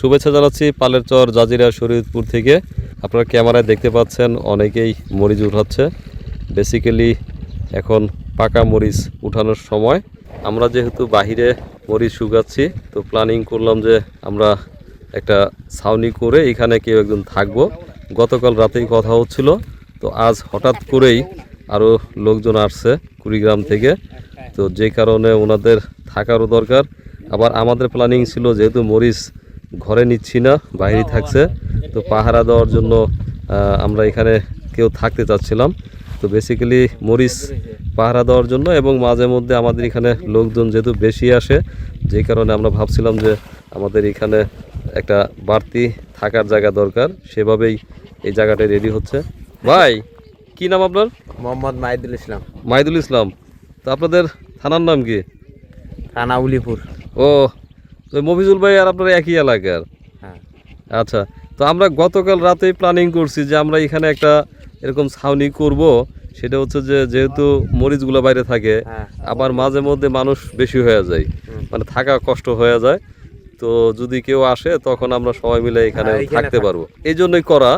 শুভেচ্ছা জানাচ্ছি পালের চর জাজিরা শরীয়তপুর থেকে। আপনারা ক্যামেরায় দেখতে পাচ্ছেন, অনেকেই মরিচ উঠাচ্ছে। বেসিক্যালি এখন পাকা মরিচ উঠানোর সময়। আমরা যেহেতু বাহিরে মরিচ শুকাচ্ছি, তো প্ল্যানিং করলাম যে আমরা একটা ছাউনি করে এখানে কেউ একজন থাকব। গতকাল রাতেই কথা হচ্ছিল, তো আজ হঠাৎ করেই আরও লোকজন আসছে কুড়িগ্রাম থেকে। তো যে কারণে ওনাদের থাকারও দরকার। আবার আমাদের প্ল্যানিং ছিল যেহেতু মরিচ ঘরে নিচ্ছি না বাইরে থাকছে। তো পাহারা দেওয়ার জন্য আমরা এখানে কেউ থাকতে চাচ্ছিলাম। তো বেসিক্যালি মরিচ পাহারা দেওয়ার জন্য এবং মাঝে মধ্যে আমাদের এখানে লোকজন যেহেতু বেশি আসে যে কারণে আমরা ভাবছিলাম যে আমাদের এখানে একটা বাড়তি থাকার জায়গা দরকার। সেভাবেই এই জায়গাটা রেডি হচ্ছে। ভাই কি নাম আপনার? মোহাম্মদ মাহিদুল ইসলাম। মাহিদুল ইসলাম। তো আপনাদের থানার নাম কি? থানা উলিপুর। ও তো মফিজুল ভাই আর আপনার একই এলাকার? হ্যাঁ। আচ্ছা তো আমরা গতকাল রাতেই প্ল্যানিং করছি যে আমরা এখানে একটা এরকম ছাউনি করব। সেটা হচ্ছে যে যেহেতু মরিচগুলো বাইরে থাকে হ্যাঁ আবার মাঝে মধ্যে মানুষ বেশি হয়ে যায় মানে থাকা কষ্ট হয়ে যায়। তো যদি কেউ আসে তখন আমরা সবাই মিলে এখানে হ্যাঁ, থাকতে পারব। এই জন্যই করা।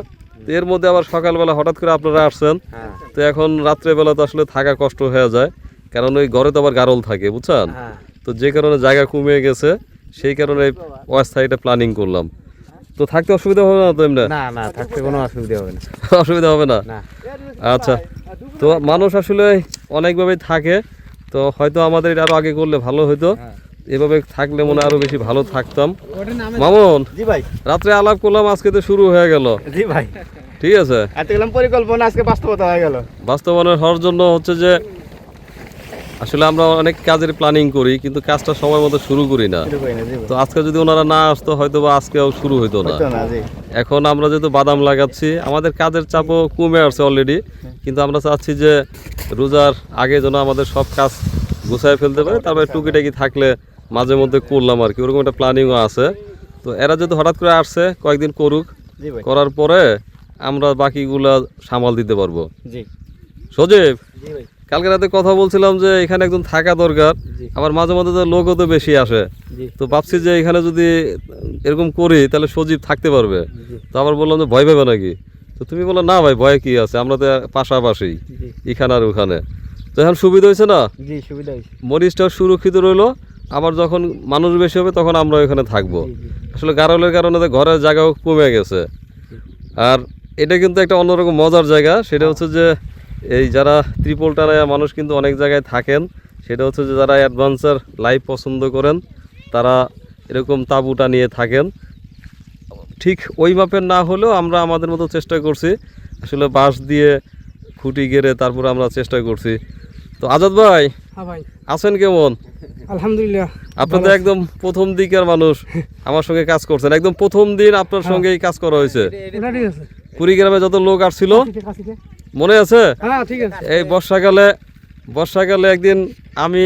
এর মধ্যে আবার সকালবেলা হঠাৎ করে আপনারা আসছেন। হ্যাঁ। তো এখন রাত্রেবেলা তো আসলে থাকা কষ্ট হয়ে যায়। কারণ ওই ঘরে তো আবার গারল থাকে বুঝছেন? হ্যাঁ। তো যে কারণে জায়গা কমে গেছে। সেই কারণে অস্থায়ীটা প্ল্যানিং করলাম। তো থাকতে অসুবিধা হবে না তো এমনি? না না থাকতে কোনো অসুবিধা হবে না। অসুবিধা হবে না? আচ্ছা তো মানুষ আসলে অনেকভাবেই থাকে তো হয়তো আমাদের এটা আরও আগে করলে ভালো হতো এভাবে থাকলে মনে হয় আরও বেশি ভালো থাকতাম। মামুন জি ভাই। রাত্রে আলাপ করলাম আজকে তো শুরু হয়ে গেল। জি ভাই। ঠিক আছে। পরিকল্পনা আজকে বাস্তবতা হয়ে গেল। বাস্তবায়নের হওয়ার জন্য হচ্ছে যে আসলে আমরা অনেক কাজের প্ল্যানিং করি কিন্তু কাজটা সময় মতো শুরু করি না। তো আজকে যদি ওনারা না আসতো হয়তো বা আজকেও শুরু হইতো না। এখন আমরা যেহেতু বাদাম লাগাচ্ছি আমাদের কাজের চাপও কমে আসছে অলরেডি কিন্তু আমরা চাচ্ছি যে রোজার আগে যেন আমাদের সব কাজ গুছায় ফেলতে পারে তারপরে টুকিটাকি থাকলে মাঝে মধ্যে করলাম আর কি। ওরকম একটা প্ল্যানিংও আছে। তো এরা যদি হঠাৎ করে আসছে কয়েকদিন করুক করার পরে আমরা বাকিগুলা সামাল দিতে পারব। সজীব! কালকে রাতে কথা বলছিলাম যে এখানে একজন থাকা দরকার। আবার মাঝে মধ্যে তো লোকও তো বেশি আসে। তো ভাবছি যে এখানে যদি এরকম করি তাহলে সজীব থাকতে পারবে। তো আবার বললাম যে ভয় পাবে নাকি? তো তুমি বলল না ভাই ভয় কি আছে? আমরা তো পাশাপাশি এখানে আর ওখানে। তো এখন সুবিধা হয়েছে না? মরিচটা সুরক্ষিত রইল। আবার যখন মানুষ বেশি হবে তখন আমরা ওখানে থাকব। আসলে গারলের কারণে তো ঘরের জায়গাও কমে গেছে। আর এটা কিন্তু একটা অন্যরকম মজার জায়গা। সেটা হচ্ছে যে এই যারা ত্রিপল টানায় মানুষ কিন্তু অনেক জায়গায় থাকেন সেটা হচ্ছে যে যারা অ্যাডভেঞ্চার লাইফ পছন্দ করেন তারা এরকম তাঁবুটা নিয়ে থাকেন। ঠিক ওই মাপের না হলেও আমরা আমাদের মতো চেষ্টা করছি আসলে বাঁশ দিয়ে খুঁটি গেড়ে তারপরে আমরা চেষ্টা করছি। তো আজাদ ভাই হ্যাঁ আছেন কেমন? আলহামদুলিল্লাহ। আপনি তো একদম প্রথম দিকের মানুষ আমার সঙ্গে কাজ করছেন। একদম প্রথম দিন আপনার সঙ্গেই কাজ করা হয়েছে। কুড়িগ্রামে যত লোক আসছিল। মনে আছে? হ্যাঁ ঠিক আছে। এই বর্ষাকালে বর্ষাকালে একদিন আমি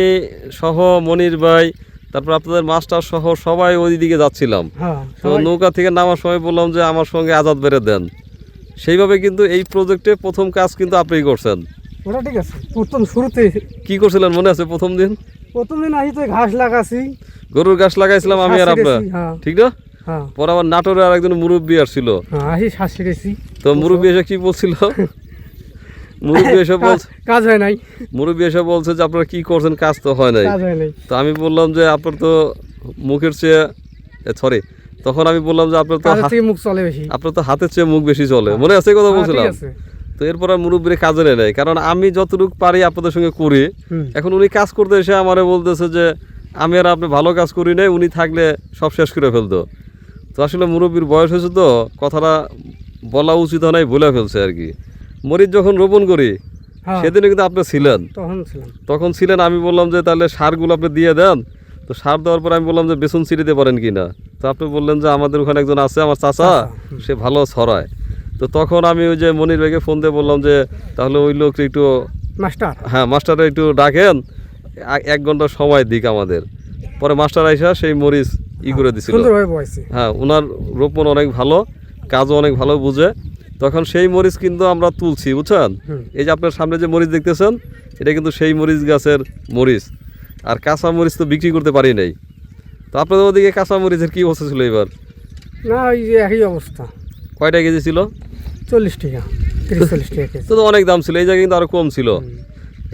সহ মনির ভাই তারপর আপনাদের মাস্টার সহ সবাই ওই দিকে যাচ্ছিলাম। হ্যাঁ তো নৌকা থেকে নামার সময় বললাম যে আমার সঙ্গে আজাদ বেড়ে দেন। সেইভাবে কিন্তু এই প্রজেক্টে প্রথম কাজ কিন্তু আপনি করছেন। ওটা ঠিক আছে। প্রথম শুরুতে। কি করছিলেন মনে আছে প্রথম দিন? প্রথম দিন আসি তো ঘাস লাগাছি। গরুর গাছ লাগাইছিলাম আমি আর আপনার হ্যাঁ। ঠিক না? পরে আমার নাটোরে আর একজন মুরব্বী আসছিল। তো মুরব্বী এসে কি বলছিল? মুরব্বী এসে বল কাজ- হয় নাই। মুরব্বী এসে বলছে যে আপনারা কি করছেন কাজ তো হয় নাই। কাজ হয় নাই। তো আমি বললাম যে আপনার তো মুখের চেয়ে সরি তখন আমি বললাম যে আপনার তো মুখ চলে বেশি। আপনার তো হাতের চেয়ে মুখ বেশি চলে। মনে আছে কথা বলছিলাম? তো এরপর আর মুরব্বীর কাজে নেই নাই। কারণ আমি যতটুকু পারি আপনাদের সঙ্গে করি। এখন উনি কাজ করতে এসে আমারে বলতেছে যে আমি আর আপনি ভালো কাজ করি নাই উনি থাকলে সব শেষ করে ফেলতো। তো আসলে মুরব্বীর বয়স হয়েছে তো কথাটা বলা উচিত হয় নাই বলে ফেলছে আর কি। মরিচ যখন রোপণ করি হ্যাঁ। সেদিনে কিন্তু আপনি ছিলেন। তখন ছিলেন আমি বললাম যে তাহলে সারগুলো আপনি দিয়ে দেন। তো সার দেওয়ার পর আমি বললাম যে বেসন ছিটিতে পারেন কি না তো আপনি বললেন যে আমাদের ওখানে একজন আছে আমার চাচা সে ভালো ছড়ায়। তো তখন আমি ওই যে মনির ভাইকে ফোন দিয়ে বললাম যে তাহলে ওই লোক একটু মাস্টার। হ্যাঁ মাস্টাররা একটু ডাকেন এক ঘণ্টা সময় দিক আমাদের। পরে মাস্টার আইসা সেই মরিচ ই করে দিছিল। হ্যাঁ ওনার রোপণ অনেক ভালো কাজও অনেক ভালো বুঝে। তখন সেই মরিচ কিন্তু আমরা তুলছি বুঝছেন? এই যে আপনার সামনে যে মরিচ দেখতেছেন এটা কিন্তু সেই মরিচ গাছের মরিচ। আর কাঁচা মরিচ তো বিক্রি করতে পারি নাই। তো আপনাদের ওদিকে কাঁচা মরিচের কি অবস্থা ছিল এবার? না ওই যে একই অবস্থা। কয়টা কেজি ছিল? চল্লিশ টাকা তিরিশ চল্লিশ টাকা তো অনেক দাম ছিল এই জায়গায় কিন্তু আরও কম ছিল।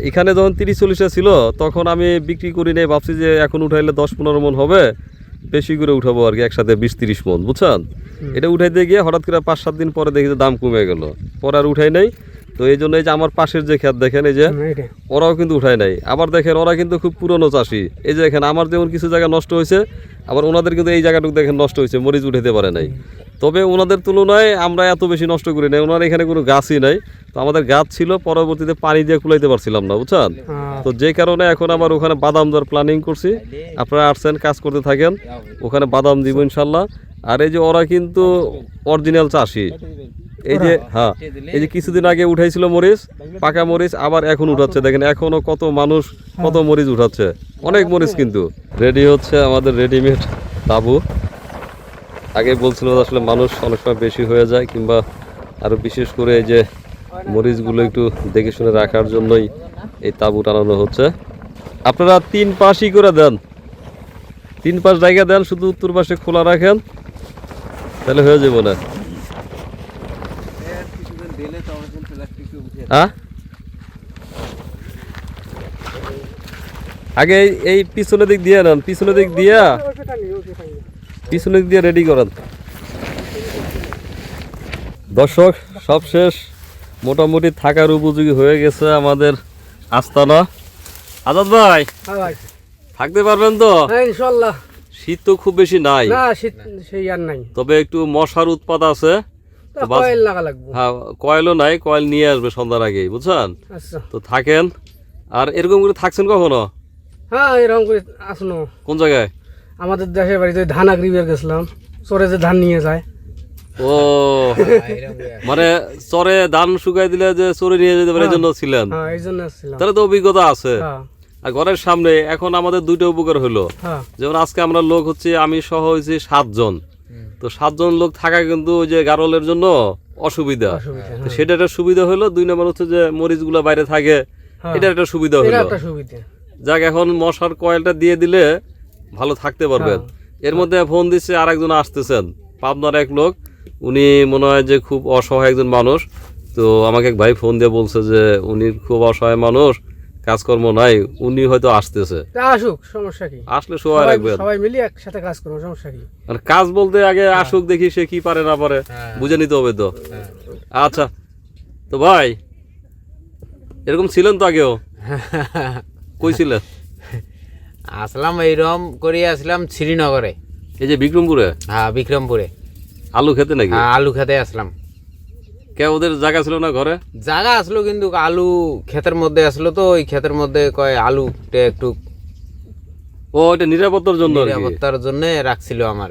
এখানে যখন তিরিশ চল্লিশটা ছিল তখন আমি বিক্রি করি নাই ভাবছি যে এখন উঠাইলে দশ পনেরো মন হবে। বেশি করে উঠাবো আর কি একসাথে বিশ তিরিশ মন বুঝছেন? এটা উঠাইতে গিয়ে হঠাৎ করে পাঁচ সাত দিন পরে দেখি যে দাম কমে গেল। পরে আর উঠাই নাই। তো এই জন্য এই যে আমার পাশের যে ক্ষেত দেখেন এই যে ওরাও কিন্তু উঠায় নাই। আবার দেখেন ওরা কিন্তু খুব পুরনো চাষি। এই যে এখানে আমার যেমন কিছু জায়গা নষ্ট হয়েছে আবার ওনাদের কিন্তু এই জায়গাটুকু দেখেন নষ্ট হয়েছে মরিচ উঠাতে পারে নাই। তবে ওনাদের তুলনায় আমরা এত বেশি নষ্ট করি নাই ওনার এখানে কোনো গাছই নাই। তো আমাদের গাছ ছিল পরবর্তীতে পানি দিয়ে কুলাইতে পারছিলাম না বুঝছেন? হ্যাঁ, তো যে কারণে এখন আবার ওখানে বাদাম দেওয়ার প্ল্যানিং করছি। আপনারা আসছেন কাজ করতে থাকেন ওখানে বাদাম দিব ইনশাল্লাহ। আর এই যে ওরা কিন্তু অরিজিনাল চাষি। এই যে হ্যাঁ এই যে কিছুদিন আগে উঠাইছিল মরিচ পাকা মরিচ আবার এখন উঠাচ্ছে। দেখেন এখনও কত মানুষ কত মরিচ উঠাচ্ছে। অনেক মরিচ কিন্তু। রেডি হচ্ছে আমাদের রেডিমেড তাবু। আগে বলছিল আসলে মানুষ অনেক সময় বেশি হয়ে যায় কিংবা আরও বিশেষ করে এই যে মরিচগুলো একটু দেখে শুনে রাখার জন্যই এই তাবু টানানো হচ্ছে। আপনারা তিন পাশই করে দেন। তিন পাশ জায়গা দেন, শুধু উত্তর পাশে খোলা রাখেন, তাহলে হয়ে যাব না। হ্যাঁ? আগে এই- পিছনের দিক দিয়ে নেন, পিছনের দিক দিয়া। পিছনের দিক দিয়ে রেডি করেন। দর্শক সব শেষ মোটামুটি থাকার উপযোগী হয়ে গেছে আমাদের আস্তানা। আজাদ ভাই হ্যাঁ থাকতে পারবেন তো? হ্যাঁ ইনশাল্লাহ। শীত তো খুব বেশি নাই। না শীত সেই আর নাই। তবে একটু মশার উৎপাদ আছে। কয়েল লাগা লাগবো। হ্যাঁ কয়েলও নাই কয়েল নিয়ে আসবে সন্ধ্যার আগেই বুঝছেন? আচ্ছা। তো থাকেন। আর এরকম করে থাকছেন কখনো? হ্যাঁ এরকম করে আসনো। কোন জায়গায়? আমাদের দেশের বাড়িতে ধান আগ্রিবের গেছিলাম। চরে যে ধান নিয়ে যায় ও। মানে চরে ধান শুকাই দিলে যে চরে নিয়ে যেতে পারে এই জন্য ছিলেন? হ্যাঁ তাহলে তো অভিজ্ঞতা আছে। হ্যাঁ। আর ঘরের সামনে এখন আমাদের দুইটা উপকার হলো। হ্যাঁ। যেমন আজকে আমরা লোক হচ্ছে আমি সহ হয়েছি সাতজন। তো সাতজন লোক থাকা কিন্তু ওই যে গারলের জন্য অসুবিধা। সেটা একটা সুবিধা হলো। দুই নম্বর হচ্ছে যে মরিচগুলো বাইরে থাকে হ্যাঁ। এটা একটা সুবিধা হলো। যাক এখন মশার কয়েলটা দিয়ে দিলে ভালো থাকতে পারবেন। হ্যাঁ। এর মধ্যে ফোন দিচ্ছে আর একজন আসতেছেন পাবনার এক লোক। উনি মনে হয় যে খুব অসহায় একজন মানুষ। তো আমাকে এক ভাই ফোন দিয়ে বলছে যে উনি খুব অসহায় মানুষ কাজকর্ম নাই উনি হয়তো আসতেছে। আসুক সমস্যা কি? আসলে সবাই রাখবেন। সবাই মিলে একসাথে কাজ করব সমস্যা কি? আর কাজ বলতে আগে আসুক দেখি সে কি পারে না পারে। বুঝে নিতে হবে তো। আচ্ছা তো ভাই এরকম ছিলেন তো আগেও? কই ছিলেন? আসলাম এইরকম করে আসলাম শ্রীনগরে। এই যে বিক্রমপুরে? হ্যাঁ বিক্রমপুরে। আলু খেতে নাকি? হ্যাঁ আলু খেতে আসলাম। কে ওদের জায়গা ছিল না ঘরে? জায়গা আসলো কিন্তু আলু ক্ষেতের মধ্যে আসলো তো ওই ক্ষেতের মধ্যে কয় আলুটা একটু ও এটা নিরাপত্তার জন্য আর কি। নিরাপত্তার জন্য রাখছিল আমার।